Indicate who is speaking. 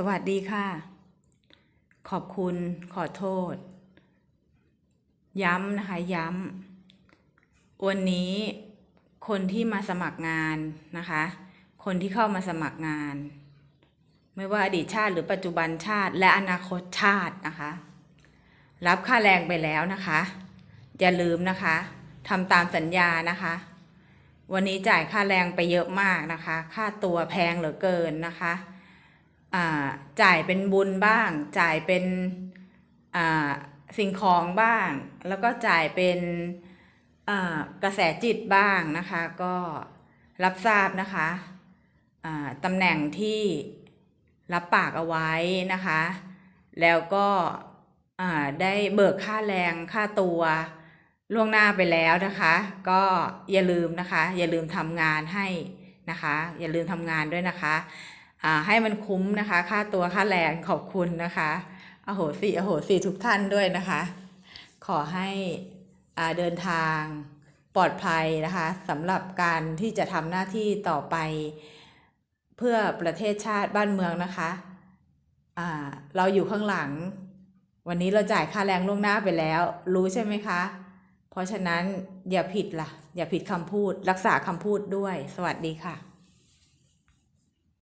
Speaker 1: สวัสดีค่ะ ขอบคุณขอโทษ ย้ำนะคะ ย้ำ วันนี้คนที่มาสมัครงานนะคะ คนที่เข้ามาสมัครงาน ไม่ว่าอดีตชาติหรือปัจจุบันชาติ และอนาคตชาตินะคะ รับค่าแรงไปแล้วนะคะ อย่าลืมนะคะทำตามสัญญานะคะ วันนี้จ่ายค่าแรงไปเยอะมากนะคะ ค่าตัวแพงเหลือเกินนะคะ จ่ายเป็นบุญบ้าง จ่ายเป็นอ่าสิ่งของบ้าง แล้วก็จ่ายเป็นอ่ากระแสจิตบ้างนะคะ ก็รับทราบนะคะอ่าตำแหน่งที่รับปากเอาไว้นะคะ แล้วก็อ่าได้เบิกค่าแรงค่าตัวล่วงหน้าไปแล้วนะคะ ก็อย่าลืมนะคะ อย่าลืมทำงานให้นะคะ อย่าลืมทำงานด้วยนะคะ ให้มันคุ้มนะคะ ค่าตัวค่าแรงขอบคุณนะคะอโหสิอโหสิทุกท่านด้วยนะคะ ขอให้อ่าเดินทางปลอดภัยนะคะสำหรับการที่จะทำหน้าที่ต่อไป เพื่อประเทศชาติบ้านเมืองนะคะอ่าเราอยู่ข้างหลัง วันนี้เราจ่ายค่าแรงล่วงหน้าไปแล้ว รู้ใช่ไหมคะ เพราะฉะนั้นอย่าผิดล่ะ อย่าผิดคำพูด รักษาคำพูดด้วย สวัสดีค่ะ